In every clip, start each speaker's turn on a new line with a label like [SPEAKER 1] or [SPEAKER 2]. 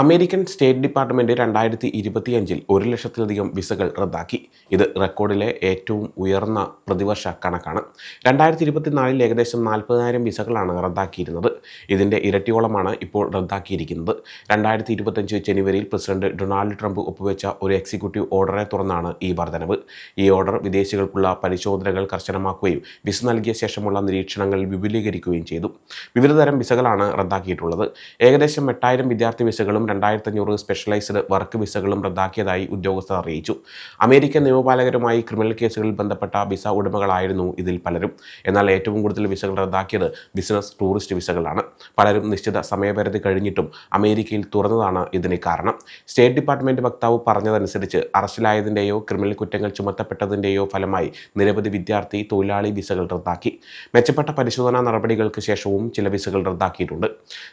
[SPEAKER 1] American state department രണ്ടായിരത്തി ഇരുപത്തിയഞ്ചിൽ ഒരു ലക്ഷത്തിലധികം വിസകൾ റദ്ദാക്കി. ഇത് റെക്കോർഡിലെ ഏറ്റവും ഉയർന്ന പ്രതിവർഷ കണക്കാണ്. രണ്ടായിരത്തി ഇരുപത്തിനാലിൽ ഏകദേശം നാൽപ്പതിനായിരം വിസകളാണ് റദ്ദാക്കിയിരുന്നത്. ഇതിന്റെ ഇരട്ടിയോളമാണ് ഇപ്പോൾ റദ്ദാക്കിയിരിക്കുന്നത്. രണ്ടായിരത്തി ഇരുപത്തഞ്ച് ജനുവരിയിൽ പ്രസിഡന്റ് ഡൊണാൾഡ് ട്രംപ് ഒപ്പുവെച്ച ഒരു എക്സിക്യൂട്ടീവ് ഓർഡറെ തുടർന്നാണ് ഈ വർധനവ്. ഈ ഓർഡർ വിദേശികൾക്കുള്ള പരിശോധനകൾ കർശനമാക്കുകയും വിസ നൽകിയ ശേഷമുള്ള നിരീക്ഷണങ്ങൾ വിപുലീകരിക്കുകയും ചെയ്തു. വിവിധതരം വിസകളാണ് റദ്ദാക്കിയിട്ടുള്ളത്. ഏകദേശം എട്ടായിരം വിദ്യാർത്ഥി വിസകളും രണ്ടായിരത്തി അഞ്ഞൂറ് സ്പെഷ്യലൈസ്ഡ് വർക്ക് വിസകളും റദ്ദാക്കിയതായി ഉദ്യോഗസ്ഥർ അറിയിച്ചു. അമേരിക്കൻ നിയമപാലകരുമായി ക്രിമിനൽ കേസുകളിൽ ബന്ധപ്പെട്ട വിസ ഉടമകളായിരുന്നു ഇതിൽ പലരും. എന്നാൽ ഏറ്റവും കൂടുതൽ വിസകൾ റദ്ദാക്കിയത് ബിസിനസ് ടൂറിസ്റ്റ് വിസകളാണ് പലരും നിശ്ചിത സമയപരിധി കഴിഞ്ഞിട്ടും അമേരിക്കയിൽ തുറന്നതാണ് ഇതിന് കാരണം. സ്റ്റേറ്റ് ഡിപ്പാർട്ട്മെന്റ് വക്താവ് പറഞ്ഞതനുസരിച്ച് അറസ്റ്റിലായതിന്റെയോ ക്രിമിനൽ കുറ്റങ്ങൾ ചുമത്തപ്പെട്ടതിന്റെയോ ഫലമായി നിരവധി വിദ്യാർത്ഥി തൊഴിലാളി വിസകൾ റദ്ദാക്കി. മെച്ചപ്പെട്ട പരിശോധനാ നടപടികൾക്ക് ശേഷവും ചില വിസകൾ റദ്ദാക്കിയിട്ടുണ്ട്.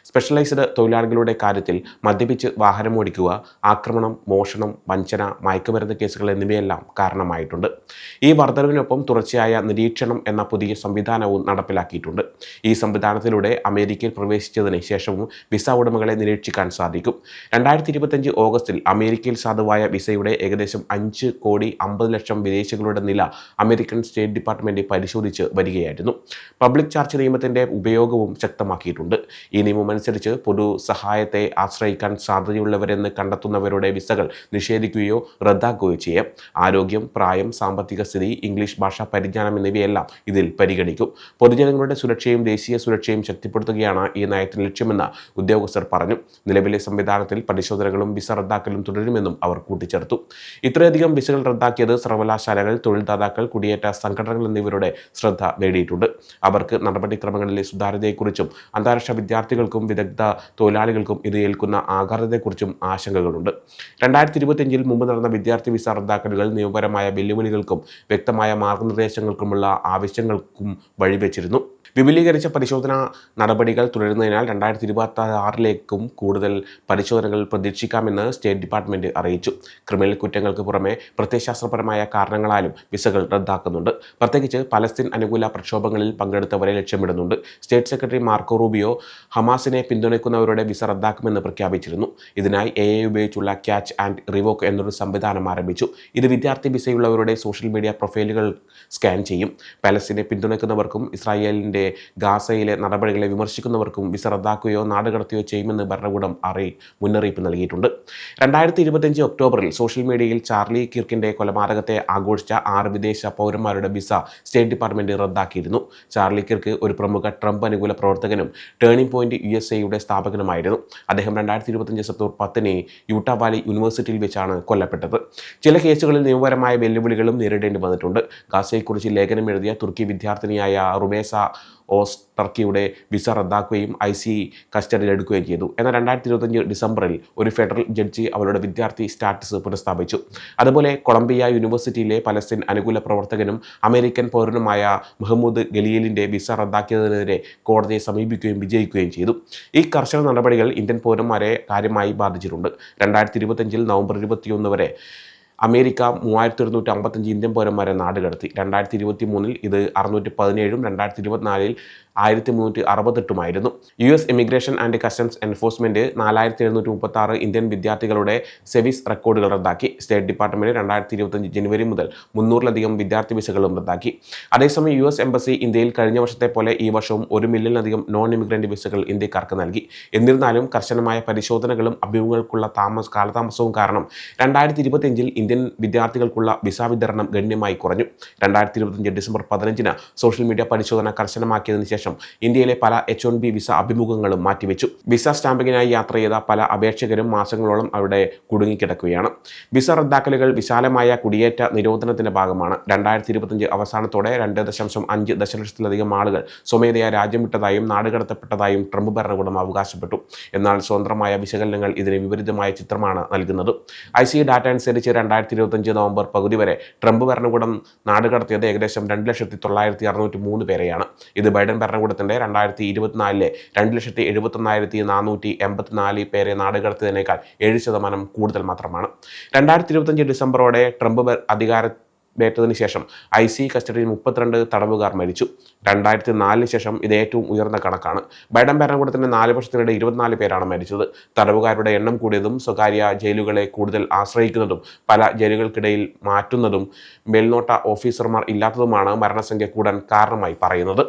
[SPEAKER 1] സ്പെഷ്യലൈസ്ഡ് തൊഴിലാളികളുടെ കാര്യത്തിൽ മദ്യപിച്ച് വാഹനമോടിക്കുക ആക്രമണം മോഷണം വഞ്ചന മയക്കുമരുന്ന് കേസുകൾ എന്നിവയെല്ലാം കാരണമായിട്ടുണ്ട്. ഈ വർധനവിനൊപ്പം തുടർച്ചയായ നിരീക്ഷണം എന്ന പുതിയ സംവിധാനവും നടപ്പിലാക്കിയിട്ടുണ്ട്. ഈ സംവിധാനത്തിലൂടെ അമേരിക്കയിൽ പ്രവേശിച്ചതിന് ശേഷവും വിസ ഉടമകളെ നിരീക്ഷിക്കാൻ സാധിക്കും. രണ്ടായിരത്തി ഇരുപത്തഞ്ച് ഓഗസ്റ്റിൽ അമേരിക്കയിൽ സാധുവായ വിസയുടെ ഏകദേശം അഞ്ച് കോടി അമ്പത് ലക്ഷം വിദേശികളുടെ നില അമേരിക്കൻ സ്റ്റേറ്റ് ഡിപ്പാർട്ട്മെന്റ് പരിശോധിച്ച് വരികയായിരുന്നു. പബ്ലിക് ചാർജ് നിയമത്തിന്റെ ഉപയോഗവും ശക്തമാക്കിയിട്ടുണ്ട്. ഈ നിയമം അനുസരിച്ച് പൊതു സഹായത്തെ ആശ്രയിക്കാൻ സാധ്യതയുള്ളവരെന്ന് കണ്ടെത്തുന്നവരുടെ വിസകൾ നിഷേധിക്കുകയോ റദ്ദാക്കുകയോ ചെയ്യാം. ആരോഗ്യം പ്രായം സാമ്പത്തിക സ്ഥിതി ഇംഗ്ലീഷ് ഭാഷാ പരിജ്ഞാനം എന്നിവയെല്ലാം ഇതിൽ പരിഗണിക്കും. പൊതുജനങ്ങളുടെ സുരക്ഷയും ദേശീയ സുരക്ഷയും ശക്തിപ്പെടുത്തുകയാണ് ഈ നയത്തിന് ലക്ഷ്യമെന്ന് ഉദ്യോഗസ്ഥർ പറഞ്ഞു. നിലവിലെ സംവിധാനത്തിൽ പരിശോധനകളും വിസ റദ്ദാക്കലും തുടരുമെന്നും അവർ കൂട്ടിച്ചേർത്തു. ഇത്രയധികം വിസകൾ റദ്ദാക്കിയത് സർവകലാശാലകൾ തൊഴിൽദാതാക്കൾ കുടിയേറ്റ സംഘടനകൾ എന്നിവരുടെ ശ്രദ്ധ നേടിയിട്ടുണ്ട്. അവർക്ക് നടപടിക്രമങ്ങളിലെ സുതാര്യതയെക്കുറിച്ചും അന്താരാഷ്ട്ര വിദ്യാർത്ഥികൾക്കും വിദഗ്ധ തൊഴിലാളികൾക്കും ഇത് ഏൽക്കുന്ന ആഘാതത്തെക്കുറിച്ചും ആശങ്കകളുണ്ട്. രണ്ടായിരത്തി ഇരുപത്തിയഞ്ചിൽ മുമ്പ് നടന്ന വിദ്യാർത്ഥി വിസ റദ്ദാക്കലുകൾ നിയമപരമായ വെല്ലുവിളികൾക്കും വ്യക്തമായ മാർഗനിർദ്ദേശങ്ങൾക്കുമുള്ള ആവശ്യങ്ങൾക്കും വഴിവെച്ചിരുന്നു. വിപുലീകരിച്ച പരിശോധനാ നടപടികൾ തുടരുന്നതിനാൽ രണ്ടായിരത്തി ഇരുപത്തി ആറിലേക്കും കൂടുതൽ പരിശോധനകൾ പ്രതീക്ഷിക്കാമെന്ന് സ്റ്റേറ്റ് ഡിപ്പാർട്ട്മെന്റ് അറിയിച്ചു. ക്രിമിനൽ കുറ്റങ്ങൾക്ക് പുറമെ പ്രത്യയശാസ്ത്രപരമായ കാരണങ്ങളാലും വിസകൾ റദ്ദാക്കുന്നുണ്ട്. പ്രത്യേകിച്ച് പലസ്തീൻ അനുകൂല പ്രക്ഷോഭങ്ങളിൽ പങ്കെടുത്തവരെ ലക്ഷ്യമിടുന്നുണ്ട്. സ്റ്റേറ്റ് സെക്രട്ടറി മാർക്കോ റൂബിയോ ഹമാസിനെ പിന്തുണയ്ക്കുന്നവരുടെ വിസ റദ്ദാക്കുമെന്ന് പ്രഖ്യാപിച്ചിരുന്നു. ഇതിനായി എ എ ഉപയോഗിച്ചുള്ള ക്യാച്ച് ആൻഡ് റിവോക്ക് എന്നൊരു സംവിധാനം ആരംഭിച്ചു. ഇത് വിദ്യാർത്ഥി വിസയുള്ളവരുടെ സോഷ്യൽ മീഡിയ പ്രൊഫൈലുകൾ സ്കാൻ ചെയ്യും. പലസ്തീനെ പിന്തുണയ്ക്കുന്നവർക്കും ഇസ്രായേലിന്റെ ഗാസയിലെ നടപടികളെ വിമർശിക്കുന്നവർക്കും വിസ റദ്ദാക്കുകയോ നാടുകടത്തുകയോ ചെയ്യുമെന്ന് ഭരണകൂടം അറി മുന്നറിയിപ്പ് നൽകിയിട്ടുണ്ട്. രണ്ടായിരത്തി ഇരുപത്തിയഞ്ച് ഒക്ടോബറിൽ സോഷ്യൽ മീഡിയയിൽ ചാർലി കിർക്കിന്റെ കൊലപാതകത്തെ ആഘോഷിച്ച ആറ് വിദേശ പൗരന്മാരുടെ വിസ സ്റ്റേറ്റ് ഡിപ്പാർട്ട്മെന്റ് റദ്ദാക്കിയിരുന്നു. ചാർലി കിർക്ക് ഒരു പ്രമുഖ ട്രംപ് അനുകൂല പ്രവർത്തകനും ടേണിംഗ് പോയിന്റ് യു എസ് എയുടെ സ്ഥാപകനുമായിരുന്നു. അദ്ദേഹം രണ്ടായിരത്തി ഇരുപത്തിയഞ്ച് സെപ്റ്റംബർ പത്തിന് യൂട്ട വാലി യൂണിവേഴ്സിറ്റിയിൽ വെച്ചാണ് കൊല്ലപ്പെട്ടത്. ചില കേസുകളിൽ നിയമപരമായ വെല്ലുവിളികളും നേരിടേണ്ടി വന്നിട്ടുണ്ട്. ഗാസയെക്കുറിച്ച് ലേഖനം എഴുതിയ തുർക്കി വിദ്യാർത്ഥിനിയായ റുമേസ ഓസ് ടർക്കിയുടെ വിസ റദ്ദാക്കുകയും ഐ സി കസ്റ്റഡിയിൽ എടുക്കുകയും ചെയ്തു. എന്നാൽ രണ്ടായിരത്തി ഇരുപത്തഞ്ച് ഡിസംബറിൽ ഒരു ഫെഡറൽ ജഡ്ജി അവരുടെ വിദ്യാർത്ഥി സ്റ്റാറ്റസ് പുനഃസ്ഥാപിച്ചു. അതുപോലെ കൊളംബിയ യൂണിവേഴ്സിറ്റിയിലെ പലസ്തീൻ അനുകൂല പ്രവർത്തകനും അമേരിക്കൻ പൗരനുമായ മുഹമ്മദ് ഗലിയലിന്റെ വിസ റദ്ദാക്കിയതിനെതിരെ കോടതിയെ സമീപിക്കുകയും വിജയിക്കുകയും ചെയ്തു. ഈ കർശന നടപടികൾ ഇന്ത്യൻ പൗരന്മാരെ കാര്യമായി ബാധിച്ചിട്ടുണ്ട്. രണ്ടായിരത്തി ഇരുപത്തഞ്ചിൽ നവംബർ ഇരുപത്തിയൊന്ന് വരെ അമേരിക്ക മൂവായിരത്തി ഒരുന്നൂറ്റി അമ്പത്തഞ്ച് ഇന്ത്യൻ പൗരന്മാരെ നാടുകടത്തി. രണ്ടായിരത്തി ഇരുപത്തി മൂന്നിൽ ഇത് അറുന്നൂറ്റി പതിനേഴും രണ്ടായിരത്തി ഇരുപത്തിനാലിൽ ആയിരത്തി മുന്നൂറ്റി അറുപത്തെട്ടുമായിരുന്നു U S Immigration and Customs Enforcement നാലായിരത്തി എഴുന്നൂറ്റി മുപ്പത്തി ആറ് ഇന്ത്യൻ വിദ്യാർത്ഥികളുടെ സെവിസ് റെക്കോർഡുകൾ റദ്ദാക്കി. സ്റ്റേറ്റ് ഡിപ്പാർട്ട്മെന്റ് രണ്ടായിരത്തി ഇരുപത്തഞ്ച് ജനുവരി മുതൽ മുന്നൂറിലധികം വിദ്യാർത്ഥി വിസകളും റദ്ദാക്കി. അതേസമയം യു എസ് എംബസി ഇന്ത്യയിൽ കഴിഞ്ഞ വർഷത്തെ പോലെ ഈ വർഷവും ഒരു മില്യണിലധികം നോൺ ഇമിഗ്രന്റ് വിസകൾ ഇന്ത്യക്കാർക്ക് നൽകി. എന്നിരുന്നാലും കർശനമായ പരിശോധനകളും അഭിമുഖങ്ങൾക്കുള്ള താമസ കാലതാമസവും കാരണം രണ്ടായിരത്തി ഇരുപത്തിയഞ്ചിൽ ഇന്ത്യൻ വിദ്യാർത്ഥികൾക്കുള്ള വിസ വിതരണം ഗണ്യമായി കുറഞ്ഞു. രണ്ടായിരത്തി ഇരുപത്തഞ്ച് ഡിസംബർ പതിനഞ്ചിന് സോഷ്യൽ മീഡിയ പരിശോധന കർശനമാക്കിയതിന് ശേഷം ഇന്ത്യയിലെ പല എച്ച് വൺ ബി വിസ അഭിമുഖങ്ങളും മാറ്റിവെച്ചു. വിസ സ്റ്റാമ്പിങ്ങിനായി യാത്ര ചെയ്ത പല അപേക്ഷകരും മാസങ്ങളോളം അവിടെ കുടുങ്ങിക്കിടക്കുകയാണ്. വിസ റദ്ദാക്കലുകൾ വിശാലമായ കുടിയേറ്റ നിരോധനത്തിന്റെ ഭാഗമാണ്. രണ്ടായിരത്തി ഇരുപത്തഞ്ച് അവസാനത്തോടെ രണ്ട് ദശാംശം അഞ്ച് ദശലക്ഷത്തിലധികം ആളുകൾ സ്വമേധയാ രാജ്യം വിട്ടതായും നാടുകടത്തപ്പെട്ടതായും ട്രംപ് ഭരണകൂടം അവകാശപ്പെട്ടു. എന്നാൽ സ്വതന്ത്രമായ വിശകലനങ്ങൾ ഇതിന് വിപരീതമായ ചിത്രമാണ് നൽകുന്നത്. ഐ സി ഡാറ്റ അനുസരിച്ച് രണ്ടായിരത്തി ഇരുപത്തഞ്ച് നവംബർ പകുതി വരെ ട്രംപ് ഭരണകൂടം നാടുകടത്തിയത് ഏകദേശം രണ്ട് ലക്ഷത്തി തൊള്ളായിരത്തി അറുന്നൂറ്റി മൂന്ന് പേരെയാണ്. ഇത് ബൈഡൻ ഭരണകൂടത്തിന്റെ രണ്ടായിരത്തി ഇരുപത്തിനാലിലെ രണ്ട് ലക്ഷത്തി എഴുപത്തൊന്നായിരത്തി നാനൂറ്റി എൺപത്തിനാല് പേരെ നാടുകടത്തിയതിനേക്കാൾ ഏഴ് ശതമാനം കൂടുതൽ മാത്രമാണ്. രണ്ടായിരത്തി ഇരുപത്തഞ്ച് ഡിസംബറോടെ ട്രംപ് അധികാര ഏറ്റതിനു ശേഷം ഐ സി കസ്റ്റഡിയിൽ മുപ്പത്തിരണ്ട് തടവുകാർ മരിച്ചു. രണ്ടായിരത്തി നാലിന് ശേഷം ഇത് ഏറ്റവും ഉയർന്ന കണക്കാണ്. ബൈഡൻ ഭരണകൂടത്തിന്റെ നാല് വർഷത്തിനിടെ ഇരുപത്തിനാല് പേരാണ് മരിച്ചത്. തടവുകാരുടെ എണ്ണം കൂടിയതും സ്വകാര്യ ജയിലുകളെ കൂടുതൽ ആശ്രയിക്കുന്നതും പല ജയിലുകൾക്കിടയിൽ മാറ്റുന്നതും മേൽനോട്ട ഓഫീസർമാർ ഇല്ലാത്തതുമാണ് മരണസംഖ്യ കൂടാൻ കാരണമായി പറയുന്നത്.